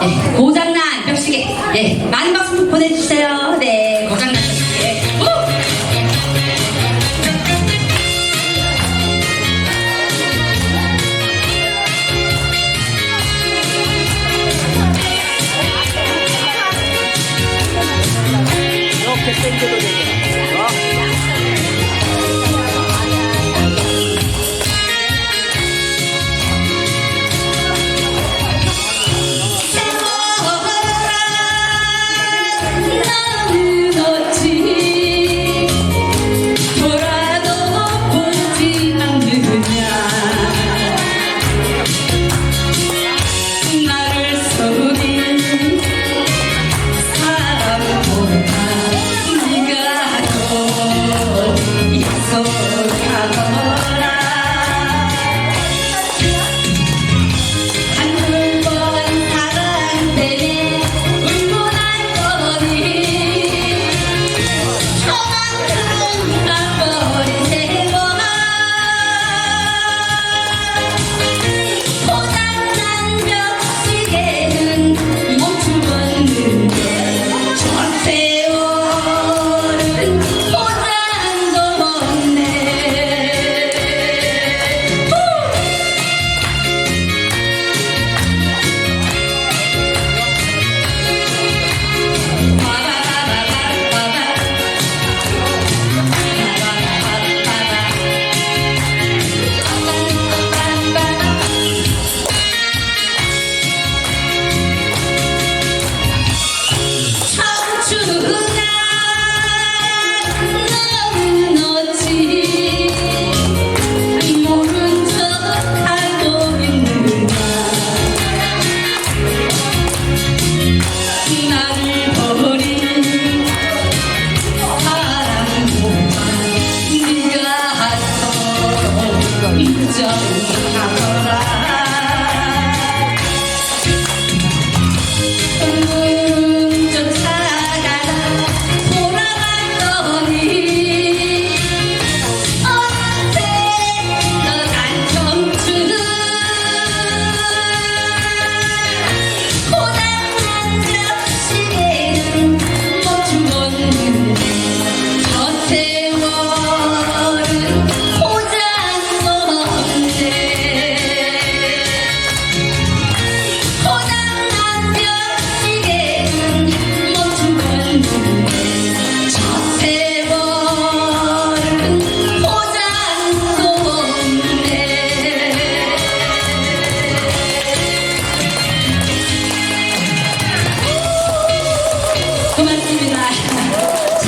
네, 고장난 뼈시계. 네, 예, 많은 박수 보내주세요. 네, 고장난 벽시계. 이렇게 땡겨도 되겠